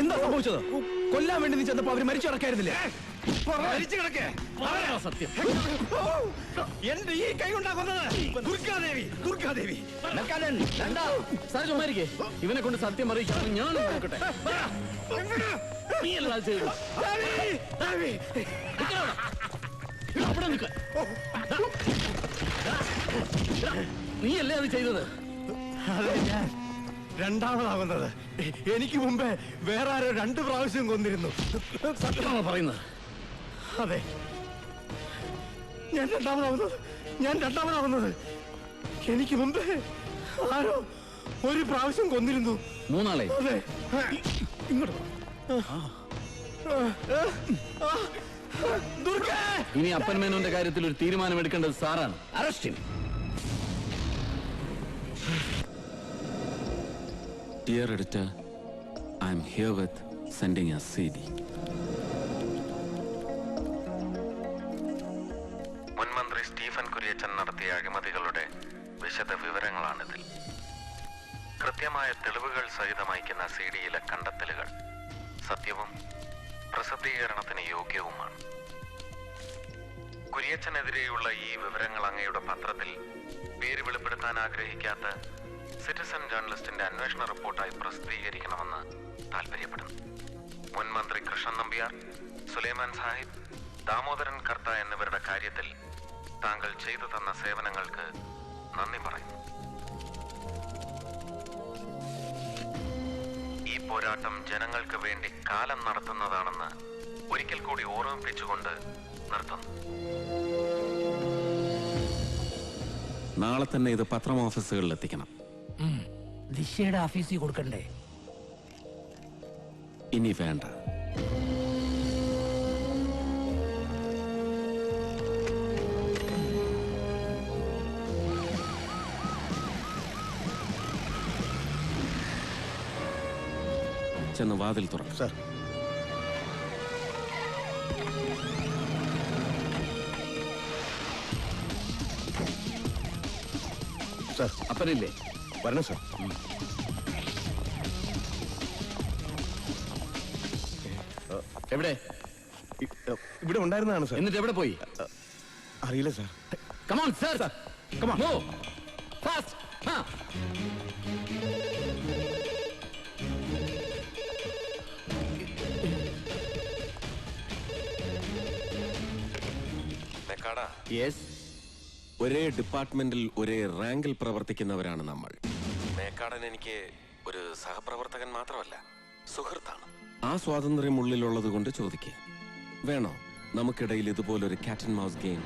എന്താ സംഭവിച്ചത്? കൊല്ലാൻ വേണ്ടി നീ ചെന്നപ്പോ അവർ മരിച്ചു കിടക്കായിരുന്നില്ലേ? മരിച്ചു കിടക്കേ. സത്യം. എന്റെ ഈ കൈ ഉണ്ടാക്കുന്നത് ദുർഗാദേവി ദുർഗാദേവി. സാർ ചുമ്മാരിക്കേ ഇവനെ കൊണ്ട് സത്യം അറിയിക്കാൻ ഞാൻ നോക്കട്ടെ. നീ അല്ല ചെയ്തു അവിടെ നിൽക്ക നീ അല്ലേ അത് ചെയ്തത്? അതെ ഞാൻ. രണ്ടാമതാകുന്നത് എനിക്ക് മുമ്പേ വേറെ ആരോ രണ്ട് പ്രാവശ്യം കൊന്നിരുന്നു. സത്യമാണോ പറയുന്നത്? അതെ. ഞാൻ രണ്ടാമതാവുന്നത്. ഞാൻ രണ്ടാമതാവുന്നത്. എനിക്ക് മുമ്പേ ആരോ ഒരു പ്രാവശ്യം കൊന്നിരുന്നു. മൂന്നാളെ? അതെ. ഇങ്ങോട്ട്. ഇനി അപ്പൻ മേനോന്റെ കാര്യത്തിൽ ഒരു തീരുമാനം എടുക്കേണ്ടത് സാറാണ്. Arrest Dear editor, I'm here with sending a CD. മുൻമന്ത്രി സ്റ്റീഫൻ കുര്യച്ചൻ നടത്തിയ അഴിമതികളുടെ വിശദ വിവരങ്ങളാണിതിൽ കൃത്യമായ തെളിവുകൾ സഹിതം അയക്കുന്ന സി ഡിയിലെ കണ്ടെത്തലുകൾ സത്യവും പ്രസിദ്ധീകരണത്തിന് യോഗ്യവുമാണ് കുര്യച്ചനെതിരെയുള്ള ഈ വിവരങ്ങൾ അങ്ങയുടെ പത്രത്തിൽ പേര് വെളിപ്പെടുത്താൻ ആഗ്രഹിക്കാത്ത സിറ്റിസൺ ജേർണലിസ്റ്റിന്റെ അന്വേഷണ റിപ്പോർട്ടായി പ്രസിദ്ധീകരിക്കണമെന്ന് താല്പര്യപ്പെടുന്നു മുൻ മന്ത്രി കൃഷ്ണൻ നമ്പ്യാർ സുലൈമാൻ സാഹിബ് ദാമോദരൻ കർത്ത എന്നിവരുടെ കാര്യത്തിൽ താങ്കൾ ചെയ്തു തന്ന സേവനങ്ങൾക്ക് നന്ദി പറയുന്നു. ഈ പോരാട്ടം ജനങ്ങൾക്ക് വേണ്ടി കാലം നടത്തുന്നതാണെന്ന് ഒരിക്കൽ കൂടി ഓർമ്മിപ്പിച്ചുകൊണ്ട് നിർത്തുന്നു. നാളെ തന്നെ ഇത് പത്രം ഓഫീസുകളിൽ എത്തിക്കണം ദിശയുടെ ഓഫീസിൽ കൊടുക്കണ്ടേ? ഇനി വേണ്ട. ചെന്ന് വാതിൽ തുറക്കും. സാർ. സാർ. അപ്പനില്ലേ? വരണം സാർ. എവിടെ? ഇവിടെ ഉണ്ടായിരുന്നതാണ് സാർ. എന്നിട്ട് എവിടെ പോയി? അറിയില്ല sir. Come on sir come on move fast ഹാ മെക്കാടാ യെസ് ഒരേ ഡിപ്പാർട്ട്മെന്റിൽ ഒരേ റാങ്കിൽ പ്രവർത്തിക്കുന്നവരാണ് നമ്മൾ. എനിക്ക് ഒരു സഹപ്രവർത്തകൻ മാത്രമല്ല സുഹൃത്താണ്. ആ സ്വാതന്ത്ര്യം ഉള്ളിലുള്ളത് കൊണ്ട് ചോദിക്കുക വേണോ? നമുക്കിടയിൽ ഇതുപോലൊരു കാറ്റ് ആൻഡ് മൗസ് ഗെയിം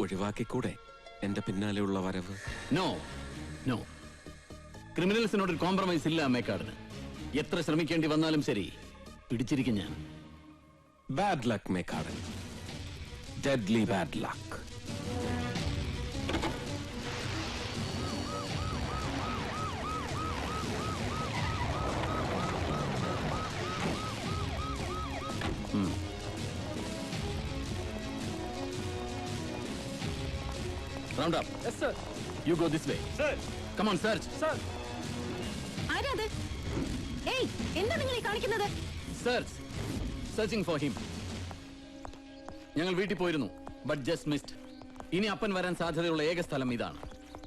ഒഴിവാക്കിക്കൂടെ? എന്റെ പിന്നാലെയുള്ള വരവ്. നോ നോ ക്രിമിനൽസിനോട് ഒരു കോംപ്രമൈസ് ഇല്ല അമ്മേക്കാടിന്. എത്ര ശ്രമിക്കേണ്ടി വന്നാലും ശരി പിടിച്ചിരിക്കും ഞാൻ. Bad luck Mekkadan deadly bad luck round up you go this way come on search ആരാത്? ഏയ് എന്താ നിങ്ങൾ ഈ കാണിക്കുന്നത്? സെർച്ച് സെർച്ചിങ് ഫോർ ഹിം ഞങ്ങൾ വീട്ടിൽ പോയിരുന്നു ബട്ട് ജസ്റ്റ് മിസ്ഡ് ഇനി അപ്പൻ വരാൻ സാധ്യതയുള്ള ഏക സ്ഥലം ഇതാണ്.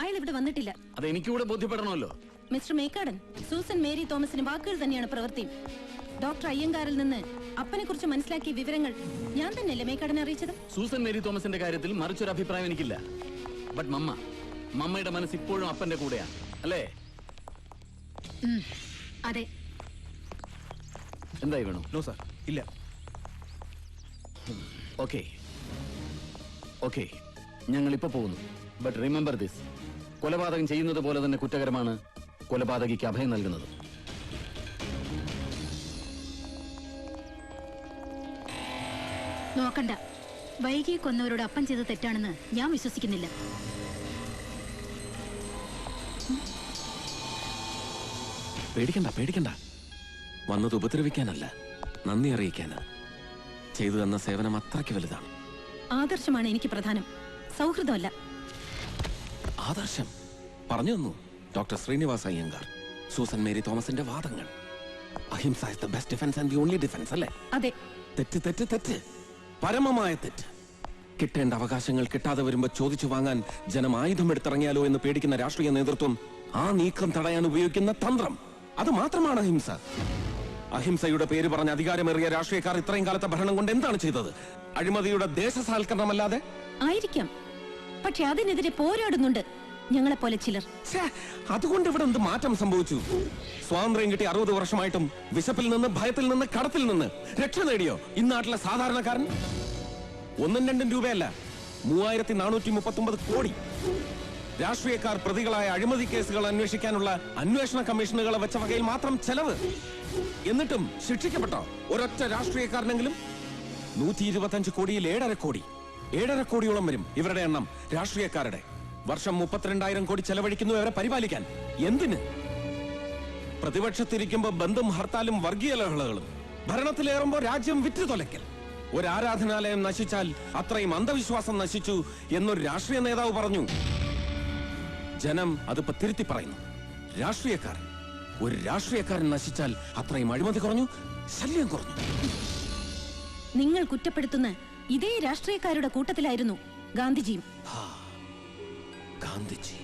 അയാൾ ഇവിടെ വന്നിട്ടില്ല. അത് എനിക്കൂടെ ബോധ്യപ്പെടണമല്ലോ. മിസ്റ്റർ മേക്കാടൻ സൂസൻ മേരി തോമസിന് വാക്കുകൾ തന്നെയാണ് പ്രവൃത്തി. ഡോക്ടർ അയ്യങ്കാറിൽ നിന്ന് അപ്പനെ കുറിച്ച് മനസ്സിലാക്കിയ വിവരങ്ങൾ ഞാൻ തന്നെയല്ലേ മേക്കാടനെ അറിയിച്ചത്? സൂസൻ മേരി തോമസിന്റെ കാര്യത്തിൽ മറിച്ചൊരു അഭിപ്രായം എനിക്കില്ല. ബട്ട് മമ്മ മമ്മയുടെ മനസ്സ് ഇപ്പോഴും അപ്പന്റെ കൂടെയാണ് അല്ലേ? അതെ. എന്തായി വേണു? നോ സാർ ഇല്ല. ഓക്കെ ഓക്കെ ഞങ്ങൾ ഇപ്പൊ പോകുന്നു. ബട്ട് റിമെമ്പർ ദിസ് കൊലപാതകം ചെയ്യുന്നത് പോലെ തന്നെ കുറ്റകരമാണ് കൊലപാതകിക്ക് അഭയം നൽകുന്നത്. നോക്കണ്ട. വൈകി കൊന്നവരോട് അപ്പൻ ചെയ്ത തെറ്റാണെന്ന് ഞാൻ വിശ്വസിക്കുന്നില്ല. പേടിക്കണ്ട പേടിക്കണ്ട. വന്നത് ഉപദ്രവിക്കാനല്ല നന്ദി അറിയിക്കാന്. ചെയ്തു തന്ന സേവനം അത്രയ്ക്ക് വലുതാണ്. ആദർശമാണ് എനിക്ക് പ്രധാനം. സൗഹൃദമല്ല. ആദർശം? പറഞ്ഞു തന്നു doctor Srinivas Iyengar Susan Mary തോമസിന്റെ വാദങ്ങൾ. Ahimsa is the best defence and the only defence അല്ലേ? അതെ. തെറ്റ് തെറ്റ് തെറ്റ്. പരമമായ തെറ്റ്. കിട്ടേണ്ട അവകാശങ്ങൾ കിട്ടാതെ വരുമ്പോ ചോദിച്ചു വാങ്ങാൻ ജനം ആയുധം എടുത്തിറങ്ങിയാലോ എന്ന് പേടിക്കുന്ന രാഷ്ട്രീയ നേതൃത്വം ആ നീക്കം തടയാൻ ഉപയോഗിക്കുന്ന തന്ത്രം. അത് മാത്രമാണ് അഹിംസ. അഹിംസയുടെ പേര് പറഞ്ഞ അധികാരമേറിയ രാഷ്ട്രീയക്കാർ ഇത്രയും കാലത്തെ ഭരണം കൊണ്ട് എന്താണ് ചെയ്തത്? അഴിമതിയുടെ ദേശസാൽക്കരണമല്ലാതെ? ആയിരിക്കാം. പക്ഷെ അതിനെതിരെ പോരാടുന്നുണ്ട്. ഞങ്ങളെ പോലെ ചിലർ അതുകൊണ്ട് ഇവിടെ എന്ത് മാറ്റം സംഭവിച്ചു? സ്വാതന്ത്ര്യം കിട്ടി അറുപത് വർഷമായിട്ടും വിശപ്പിൽ നിന്ന് ഭയത്തിൽ നിന്ന് കടത്തിൽ നിന്ന്. രക്ഷ നേടിയോ? ഇന്നാട്ടിലെ സാധാരണക്കാരൻ? ഒന്നും രണ്ടും രൂപയല്ല. മൂവായിരത്തി നാനൂറ്റി മുപ്പത്തി ഒമ്പത് കോടി. രാഷ്ട്രീയക്കാർ പ്രതികളായ അഴിമതി കേസുകൾ അന്വേഷിക്കാനുള്ള അന്വേഷണ കമ്മീഷനുകളെ വെച്ച വകയിൽ മാത്രം ചെലവ്. എന്നിട്ടും ശിക്ഷിക്കപ്പെട്ടോ? ഒരൊറ്റ രാഷ്ട്രീയക്കാരനെങ്കിലും? നൂറ്റി ഇരുപത്തഞ്ച് കോടിയിൽ ഏഴര കോടി. ഏഴര കോടിയോളം വരും ഇവരുടെ എണ്ണം രാഷ്ട്രീയക്കാരുടെ. വർഷം മുപ്പത്തിരണ്ടായിരം കോടി ചെലവഴിക്കുന്നു അവരെ പരിപാലിക്കാൻ. എന്തിന്? പ്രതിപക്ഷത്തിരിക്കുമ്പോ ബന്ധം ഹർത്താലും വർഗീയ ലഹളകളും. ഭരണത്തിലേറുമ്പോ രാജ്യം വിറ്റു തൊലയ്ക്കൽ. ഒരു ആരാധനാലയം നശിച്ചാൽ അത്രയും അന്ധവിശ്വാസം നശിച്ചു എന്നൊരു രാഷ്ട്രീയ നേതാവ് പറഞ്ഞു. ജനം അതിപ്പോ തിരുത്തി പറയുന്നു. രാഷ്ട്രീയക്കാരൻ. ഒരു രാഷ്ട്രീയക്കാരൻ നശിച്ചാൽ അത്രയും അഴിമതി കുറഞ്ഞു ശല്യം കുറഞ്ഞു. നിങ്ങൾ കുറ്റപ്പെടുത്തുന്ന ഇതേ രാഷ്ട്രീയക്കാരുടെ കൂട്ടത്തിലായിരുന്നു ഗാന്ധിജിയും. ഗാന്ധിജി.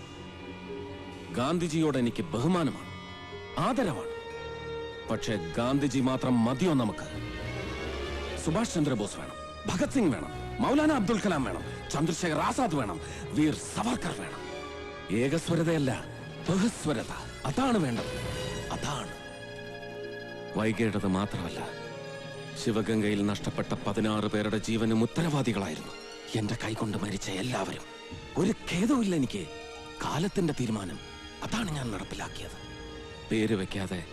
ഗാന്ധിജിയോട് എനിക്ക് ബഹുമാനമാണ് ആദരവാണ്. പക്ഷേ ഗാന്ധിജി മാത്രം മതിയോ നമുക്ക്? സുഭാഷ് ചന്ദ്രബോസ് വേണം ഭഗത് സിംഗ് വേണം മൗലാന അബ്ദുൽ കലാം വേണം ചന്ദ്രശേഖർ ആസാദ് വേണം വീർ സവർക്കർ വേണം. ഏകസ്വരതയല്ല ബഹുസ്വരത. അതാണ് വേണ്ടത്. അതാണ്. വൈകേണ്ടത് മാത്രമല്ല ശിവഗംഗയിൽ നഷ്ടപ്പെട്ട പതിനാറ് പേരുടെ ജീവനും ഉത്തരവാദികളായിരുന്നു. എന്റെ കൈകൊണ്ട് മരിച്ച എല്ലാവരും. ഒരു ഖേദവുമില്ല എനിക്ക്. കാലത്തിന്റെ തീരുമാനം. അതാണ് ഞാൻ നടപ്പിലാക്കിയത്. പേര് വെക്കാതെ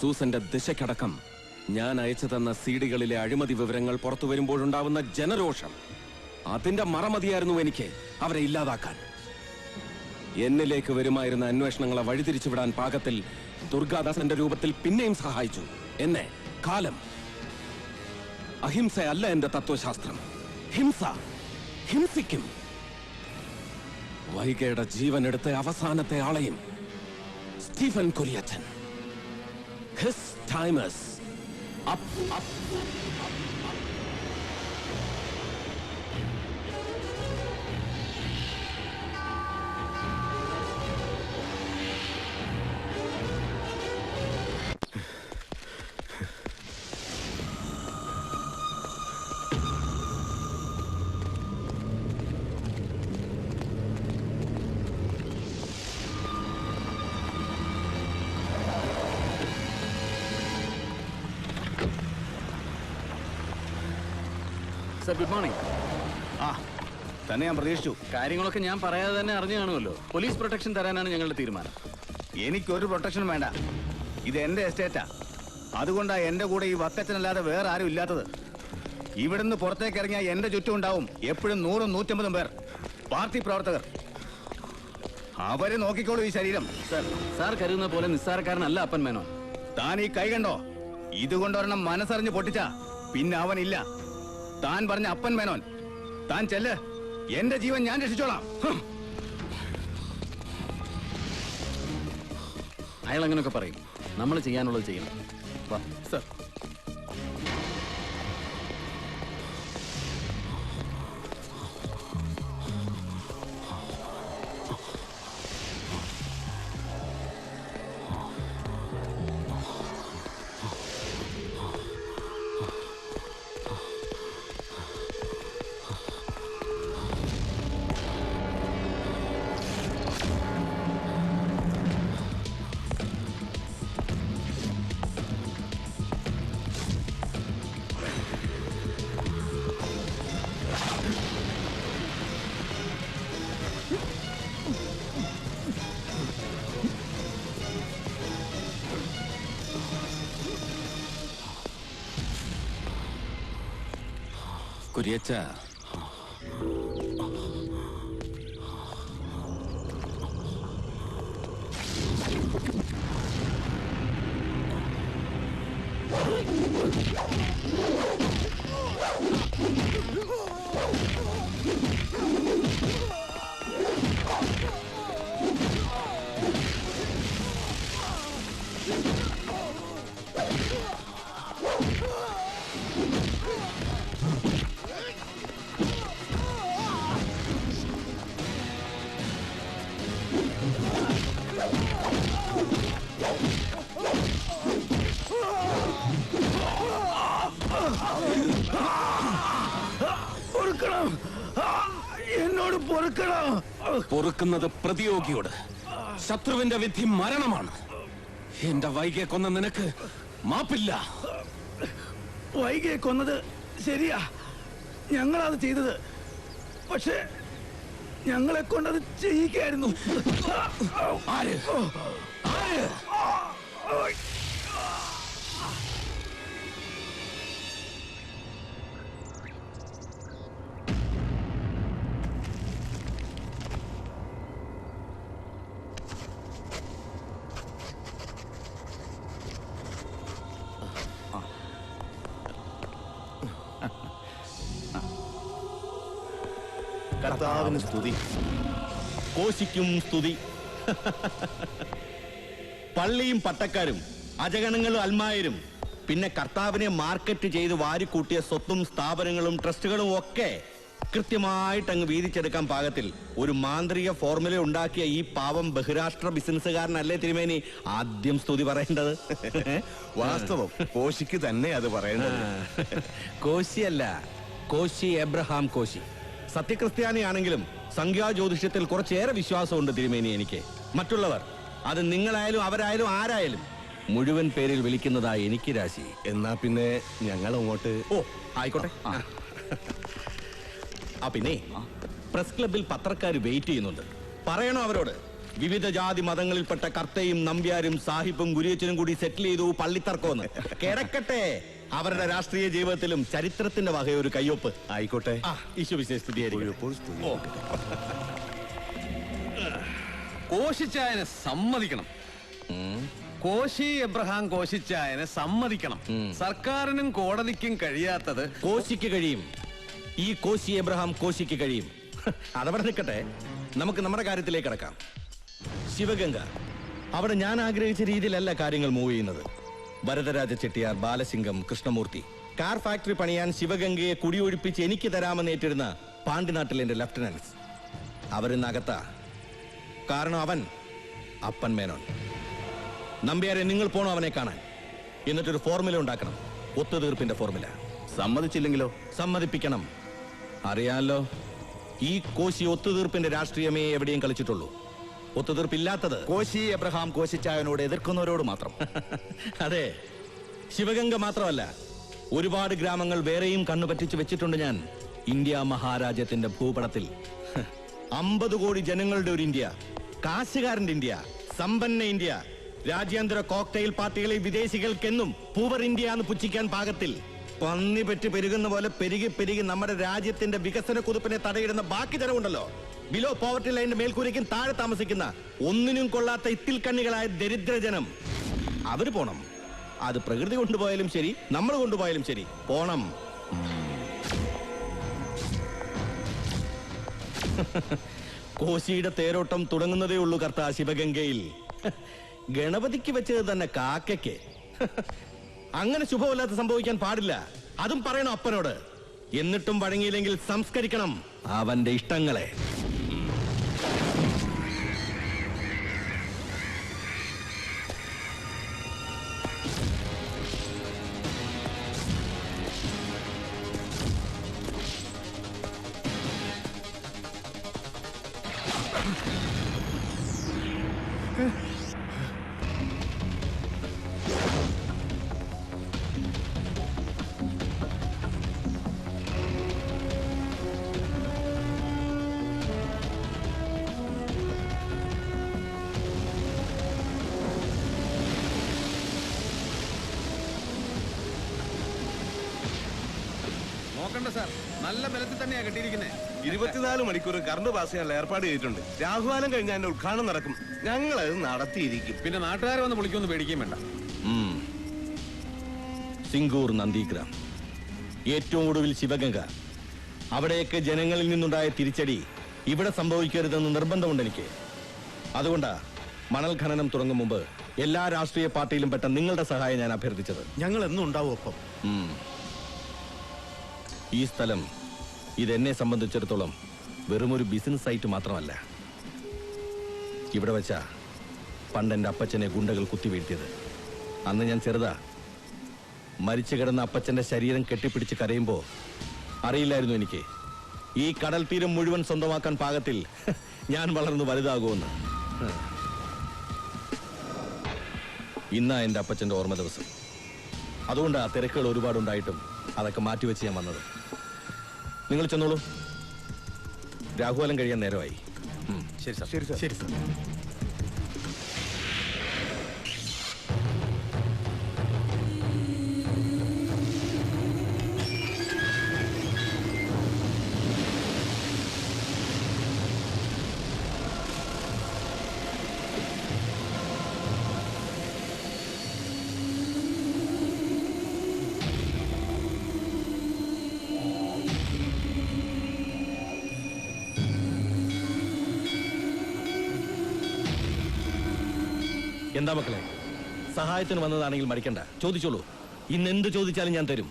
സൂസന്റെ ദിശക്കടക്കം ഞാൻ അയച്ചു തന്ന സീഡികളിലെ അഴിമതി വിവരങ്ങൾ പുറത്തു വരുമ്പോഴുണ്ടാവുന്ന ജനരോഷം. അതിന്റെ മറമതിയായിരുന്നു എനിക്ക് അവരെ ഇല്ലാതാക്കാൻ. എന്നിലേക്ക് വരുമായിരുന്ന അന്വേഷണങ്ങളെ വഴിതിരിച്ചുവിടാൻ പാകത്തിൽ ദുർഗാദാസന്റെ രൂപത്തിൽ പിന്നെയും സഹായിച്ചു. എന്നെ കാലം. അഹിംസയല്ല എന്റെ തത്വശാസ്ത്രം. ഹിംസ. ഹിംസിക്കും. വൈകയുടെ ജീവൻ എടുത്ത അവസാനത്തെ ആളെയും Stephen Kuriachan. His time's up up sir good morning. ആ തന്നെ ഞാൻ പ്രതീക്ഷിച്ചു. കാര്യങ്ങളൊക്കെ ഞാൻ പറയാതെ തന്നെ അറിഞ്ഞു കാണുമല്ലോ. പോലീസ് പ്രൊട്ടക്ഷൻ തരാനാണ് ഞങ്ങളുടെ തീരുമാനം. എനിക്കൊരു പ്രൊട്ടക്ഷനും വേണ്ട. ഇത് എന്റെ എസ്റ്റേറ്റാ. അതുകൊണ്ടാ എന്റെ കൂടെ ഈ വത്തച്ഛനല്ലാതെ വേറെ ആരും ഇല്ലാത്തത്. ഇവിടുന്ന് പുറത്തേക്ക് ഇറങ്ങിയാൽ എന്റെ ചുറ്റും ഉണ്ടാവും എപ്പോഴും നൂറും നൂറ്റമ്പതും പേർ. പാർട്ടി പ്രവർത്തകർ. അവർ നോക്കിക്കോളൂ ഈ ശരീരം. സർ സാർ കരുതുന്ന പോലെ നിസ്സാരക്കാരനല്ല അപ്പൻ മേനോ താൻ ഈ കൈ കണ്ടോ? ഇതുകൊണ്ടൊരെണ്ണം മനസ്സറിഞ്ഞ് പൊട്ടിച്ചാ. പിന്നെ അവനില്ല. താൻ പറഞ്ഞ അപ്പൻ മേനോൻ. താൻ ചെല്ല്. എന്റെ ജീവൻ ഞാൻ രക്ഷിച്ചോളാം. അയാൾ അങ്ങനെയൊക്കെ പറയും. നമ്മൾ ചെയ്യാനുള്ളത് ചെയ്യണം. സർ. Kurieta. പൊറുക്കുന്നത് പ്രതിയോഗിയോട്. ശത്രുവിന്റെ വിധി മരണമാണ്. എന്റെ വൈകിയെ കൊന്ന നിനക്ക് മാപ്പില്ല. വൈകിയെ കൊന്നത് ശരിയാ. ഞങ്ങളത് ചെയ്തത്. പക്ഷേ ഞങ്ങളെ കൊണ്ടത് ചെയ്യിക്കായിരുന്നു. ആര്? ആര്? കർത്താവിന് സ്തുതി. കോശിക്കും സ്തുതി. പള്ളിയും പട്ടക്കാരും അജഗണങ്ങളും അൽമായരും പിന്നെ കർത്താവിനെ മാർക്കറ്റ് ചെയ്ത് വാരിക്കൂട്ടിയ സ്വത്തും സ്ഥാപനങ്ങളും ട്രസ്റ്റുകളും ഒക്കെ കൃത്യമായിട്ട് അങ്ങ് വീതിച്ചെടുക്കാൻ പാകത്തിൽ ഒരു മാന്ത്രിക ഫോർമുല ഉണ്ടാക്കിയ ഈ പാവം ബഹിരാഷ്ട്ര ബിസിനസ്സുകാരനല്ലേ തിരുമേനി? ആദ്യം സ്തുതി പറയേണ്ടത്. വാസ്തവം. കോശിക്ക് തന്നെ അത് പറയേണ്ടത്. കോശിയല്ല കോശി എബ്രഹാം കോശി. സത്യക്രിസ്ത്യാനിയാണെങ്കിലും സംഖ്യാജ്യോതിഷത്തിൽ കുറച്ചേറെ വിശ്വാസമുണ്ട് തിരുമേനി എനിക്ക്. മറ്റുള്ളവർ അത് നിങ്ങളായാലും അവരായാലും ആരായാലും മുഴുവൻ പേരിൽ വിളിക്കുന്നതാ എനിക്ക് രാശി. എന്നാ പിന്നെ ഞങ്ങൾ അങ്ങോട്ട് ഓ ആയിക്കോട്ടെ. ആ. പിന്നെ പ്രസ് ക്ലബിൽ പത്രക്കാർ വെയിറ്റ് ചെയ്യുന്നുണ്ട്. പറയണോ അവരോട്? വിവിധ ജാതി മതങ്ങളിൽപ്പെട്ട കർത്തയും നമ്പ്യാരും സാഹിബും ഗുരിയച്ചനും കൂടി സെറ്റിൽ ചെയ്തു പള്ളിത്തർക്കോന്ന് കിടക്കട്ടെ. അവരുടെ രാഷ്ട്രീയ ജീവിതത്തിലും ചരിത്രത്തിന്റെ വകയൊരു കയ്യൊപ്പ്. ആയിക്കോട്ടെ. ഈശോ ഇപ്പോൾ കോശിച്ചായനെ സമ്മതിക്കണം. കോശി എബ്രഹാം കോശിച്ചായനെ സമ്മതിക്കണം. സർക്കാരിനും കോടതിക്കും കഴിയാത്തത് കോശിക്ക് കഴിയും. ഈ കോശി എബ്രഹാം കോശിക്ക് കഴിയും. അതവിടെ നിൽക്കട്ടെ. നമുക്ക് നമ്മുടെ കാര്യത്തിലേക്ക് കിടക്കാം. ശിവഗംഗ. അവിടെ ഞാൻ ആഗ്രഹിച്ച രീതിയിലല്ല കാര്യങ്ങൾ മൂവ് ചെയ്യുന്നത്. ഭരതരാജ ചെട്ടിയാർ ബാലസിംഗം കൃഷ്ണമൂർത്തി. കാർ ഫാക്ടറി പണിയാൻ ശിവഗംഗയെ കുടിയൊഴിപ്പിച്ച് എനിക്ക് തരാമെന്ന് ഏറ്റിരുന്ന പാണ്ടിനാട്ടിൽ ലഫ്റ്റനൻസ് ലെഫ്റ്റനൻസ് അവരിന്നകത്ത. കാരണം അവൻ അപ്പൻ മേനോൻ. നമ്പ്യാരെ നിങ്ങൾ പോണോ അവനെ കാണാൻ? എന്നിട്ടൊരു ഫോർമുല ഉണ്ടാക്കണം. ഒത്തുതീർപ്പിന്റെ ഫോർമുല സമ്മതിച്ചില്ലെങ്കിലോ? സമ്മതിപ്പിക്കണം. അറിയാലോ ഈ കോശി ഒത്തുതീർപ്പിന്റെ രാഷ്ട്രീയമേ എവിടെയും കളിച്ചിട്ടുള്ളൂ. ഒത്തുതീർപ്പില്ലാത്തത്. കോശി എബ്രഹാം കോശിച്ചായനോട് എതിർക്കുന്നവരോട് മാത്രം. അതെ. ശിവഗംഗ മാത്രമല്ല ഒരുപാട് ഗ്രാമങ്ങൾ വേറെയും കണ്ണു പറ്റിച്ചു വെച്ചിട്ടുണ്ട് ഞാൻ. ഇന്ത്യ മഹാരാജ്യത്തിന്റെ ഭൂപടത്തിൽ. അമ്പത് കോടി ജനങ്ങളുടെ ഒരു ഇന്ത്യ. കാശുകാരന്റെ ഇന്ത്യ. സമ്പന്ന ഇന്ത്യ. രാജ്യാന്തര കോക്ടെയിൽ പാർട്ടികളെ വിദേശികൾക്കെന്നും പൂവർ ഇന്ത്യ എന്ന് പുച്ഛിക്കാൻ പാകത്തിൽ. പന്നി പെറ്റ് പെരുകുന്ന പോലെ പെരുകി പെരുകി നമ്മുടെ രാജ്യത്തിന്റെ വികസന കുതിപ്പിനെ തടയിടുന്ന ബാക്കി ജനമുണ്ടല്ലോ. ബിലോ പോവർട്ടി ലൈനിന്റെ മേൽക്കൂരയ്ക്കും താഴെ താമസിക്കുന്ന ഒന്നിനും കൊള്ളാത്ത ഇത്തിൽ കണ്ണികളായ ദരിദ്രജനം. അവർ പോണം. അത് പ്രകൃതി കൊണ്ടുപോയാലും ശരി നമ്മൾ കൊണ്ടുപോയാലും ശരി. പോണം. കോശിയുടെ തേരോട്ടം തുടങ്ങുന്നതേ ഉള്ളൂ കർത്ത ശിവഗംഗയിൽ. ഗണപതിക്ക് വെച്ചത് തന്നെ കാക്കയ്ക്ക്. അങ്ങനെ ശുഭമല്ലാത്ത സംഭവിക്കാൻ പാടില്ല. അതും പറയണം അപ്പനോട്. എന്നിട്ടും വഴങ്ങിയില്ലെങ്കിൽ സംസ്കരിക്കണം അവന്റെ ഇഷ്ടങ്ങളെ. നോക്കണ്ട സാർ. നല്ല ബലത്തിൽ തന്നെയാ കെട്ടിയിരിക്കുന്നത് ഇരുപത്തിനാല് മണിക്കൂർ കറണ്ട് പാസ് ചെയ്യാനുള്ള ഏർപ്പാട് ചെയ്തിട്ടുണ്ട്. രാഹുകാലം കഴിഞ്ഞ അതിന്റെ ഉദ്ഘാടനം നടക്കും. ഞങ്ങൾ അത് നടത്തിയിരിക്കും. പിന്നെ നാട്ടുകാരെ വന്ന് വിളിക്കൊന്നും പേടിക്കുകയും വേണ്ട. സിംഗൂർ നന്ദിഗ്രാം. ഏറ്റവും ഒടുവിൽ ശിവഗംഗ. അവിടെയൊക്കെ ജനങ്ങളിൽ നിന്നുണ്ടായ തിരിച്ചടി ഇവിടെ സംഭവിക്കരുതെന്ന് നിർബന്ധമുണ്ട് എനിക്ക്. അതുകൊണ്ടാ മണൽ ഖനനം തുടങ്ങും മുമ്പ് എല്ലാ രാഷ്ട്രീയ പാർട്ടിയിലും പെട്ട നിങ്ങളുടെ സഹായം ഞാൻ അഭ്യർത്ഥിച്ചത്. ഞങ്ങൾ എന്നും ഉണ്ടാവും ഒപ്പം. ഈ സ്ഥലം ഇതെന്നെ സംബന്ധിച്ചിടത്തോളം വെറുമൊരു ബിസിനസ് സൈറ്റ് മാത്രമല്ല. ഇവിടെ വെച്ചാ പണ്ട് അപ്പച്ചനെ ഗുണ്ടകൾ കുത്തിവീഴ്ത്തിയത് അന്ന് ഞാൻ ചെറുതാ. മരിച്ചു കിടന്ന അപ്പച്ചന്റെ ശരീരം കെട്ടിപ്പിടിച്ച് കരയുമ്പോൾ അറിയില്ലായിരുന്നു എനിക്ക്. ഈ കടൽ തീരം മുഴുവൻ സ്വന്തമാക്കാൻ പാകത്തിൽ ഞാൻ വളർന്നു വലുതാകുമെന്ന്. ഇന്നാ എന്റെ അപ്പച്ചന്റെ ഓർമ്മ ദിവസം. അതുകൊണ്ട് ആ തിരക്കുകൾ ഒരുപാടുണ്ടായിട്ടും അതൊക്കെ മാറ്റിവെച്ച് ഞാൻ വന്നത്. നിങ്ങൾ ചെന്നോളൂ. രാഹുലം കഴിയാൻ നേരമായി. ശരി സാർ. ശരി സാർ. ശരി സാർ. എന്താ മക്കളെ സഹായത്തിന് വന്നതാണെങ്കിൽ മടിക്കണ്ട ചോദിച്ചോളൂ ഇന്ന് എന്ത് ചോദിച്ചാലും ഞാൻ തരും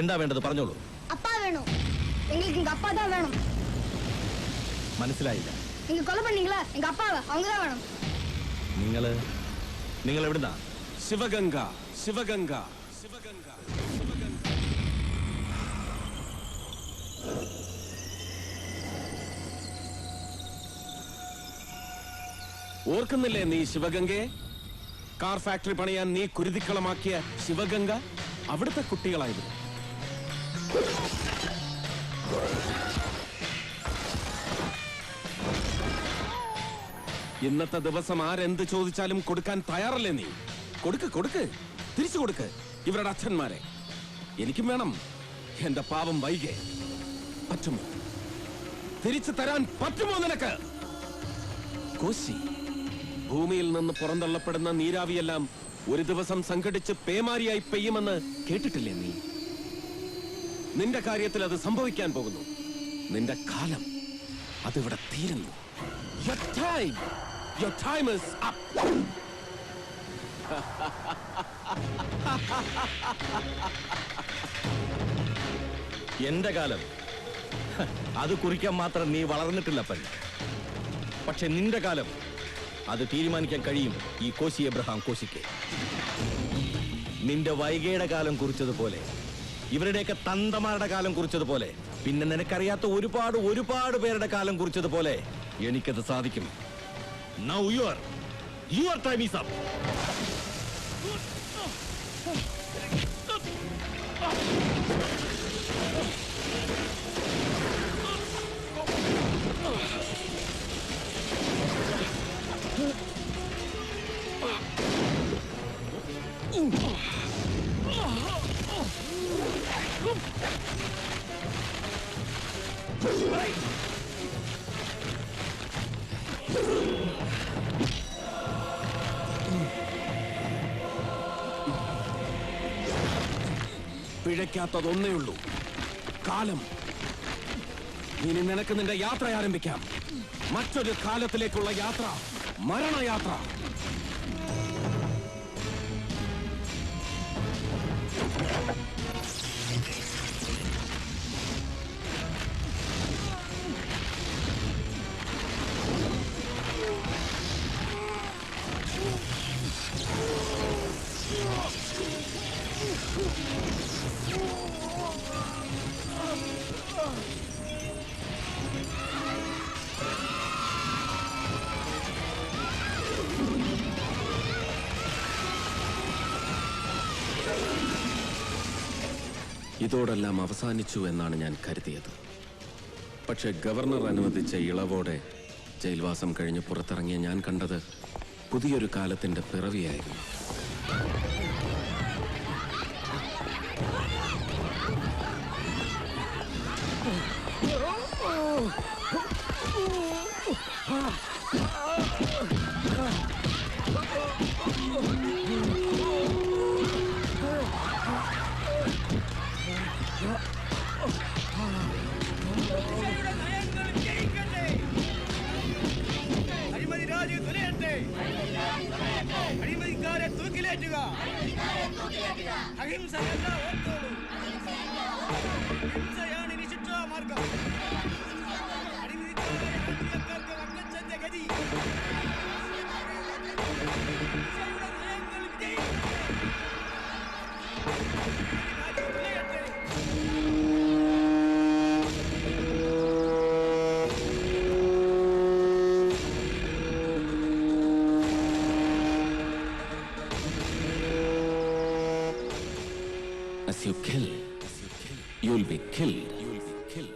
എന്താ വേണ്ടത് പറഞ്ഞോളൂ அப்பா வேணும் எங்களுக்கு எங்க அப்பா தான் வேணும் മനസ്സിലായില്ല நீங்க கொலை பண்ணீங்களா எங்க அப்பாவை அவங்க தான் வேணும் നിങ്ങള് നിങ്ങൾ എവിടുന്നാ ശിവഗംഗ ശിവഗംഗ ശിവഗംഗ ഓർക്കുന്നില്ലേ നീ ശിവഗംഗയെ കാർ ഫാക്ടറി പണിയാൻ നീ കുരുതിക്കളമാക്കിയ ശിവഗംഗ? അവിടുത്തെ കുട്ടികളായിരുന്നു ഇന്നത്തെ ദിവസം ആരെന്ത് ചോദിച്ചാലും കൊടുക്കാൻ തയ്യാറല്ലേ നീ? കൊടുക്ക് കൊടുക്ക്. തിരിച്ചു കൊടുക്ക്. ഇവരുടെ അച്ഛന്മാരെ. എനിക്കും വേണം. എന്റെ പാവം വൈകെ. പറ്റുമോ? തിരിച്ചു തരാൻ പറ്റുമോ നിനക്ക്? കോശി. ഭൂമിയിൽ നിന്ന് പുറന്തള്ളപ്പെടുന്ന നീരാവിയെല്ലാം ഒരു ദിവസം സംഘടിച്ച് പേമാരിയായി പെയ്യുമെന്ന് കേട്ടിട്ടില്ലേ നീ? നിന്റെ കാര്യത്തിൽ അത് സംഭവിക്കാൻ പോകുന്നു. നിന്റെ കാലം അതിവിടെ തീരുന്നു. എന്റെ കാലം. അത് കുറിക്കാൻ മാത്രം നീ വളർന്നിട്ടില്ലപ്പൻ പക്ഷെ നിന്റെ കാലം അത് തീരുമാനിക്കാൻ കഴിയും ഈ കോശി എബ്രഹാം കോശിക്ക്. നിന്റെ വൈകയുടെ കാലം കുറിച്ചതുപോലെ ഇവരുടെയൊക്കെ തന്തമാരുടെ കാലം കുറിച്ചതുപോലെ പിന്നെ നിനക്കറിയാത്ത ഒരുപാട് ഒരുപാട് പേരുടെ കാലം കുറിച്ചതുപോലെ എനിക്കത് സാധിക്കും. Now your your time is up പിഴയ്ക്കാത്തതൊന്നേ ഉള്ളൂ കാലം ഇനി നിനക്ക് നിന്റെ യാത്ര ആരംഭിക്കാം മറ്റൊരു കാലത്തിലേക്കുള്ള യാത്ര മരണയാത്ര ഇതോടെല്ലാം അവസാനിച്ചു എന്നാണ് ഞാൻ കരുതിയത്. പക്ഷെ ഗവർണർ അനുവദിച്ച ഇളവോടെ ജയിൽവാസം കഴിഞ്ഞ് പുറത്തിറങ്ങിയ ഞാൻ കണ്ടത് പുതിയൊരു കാലത്തിന്റെ പിറവിയായിരുന്നു. Huh.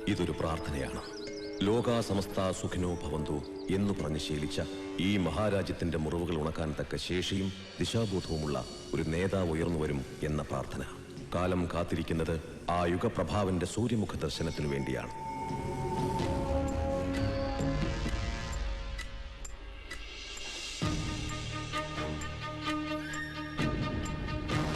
ഇതൊരു പ്രാർത്ഥനയാണ്. ലോകാസമസ്ത സുഖിനോ ഭവന്തു എന്ന് പറഞ്ഞ് ശീലിച്ച ഈ മഹാരാജ്യത്തിന്റെ മുറിവുകൾ ഉണക്കാൻ തക്ക ശേഷിയും ദിശാബോധവുമുള്ള ഒരു നേതാവ് ഉയർന്നു വരും എന്ന പ്രാർത്ഥന. കാലം കാത്തിരിക്കുന്നത് ആ യുഗപ്രഭാവന്റെ സൂര്യമുഖ ദർശനത്തിനു വേണ്ടിയാണ്.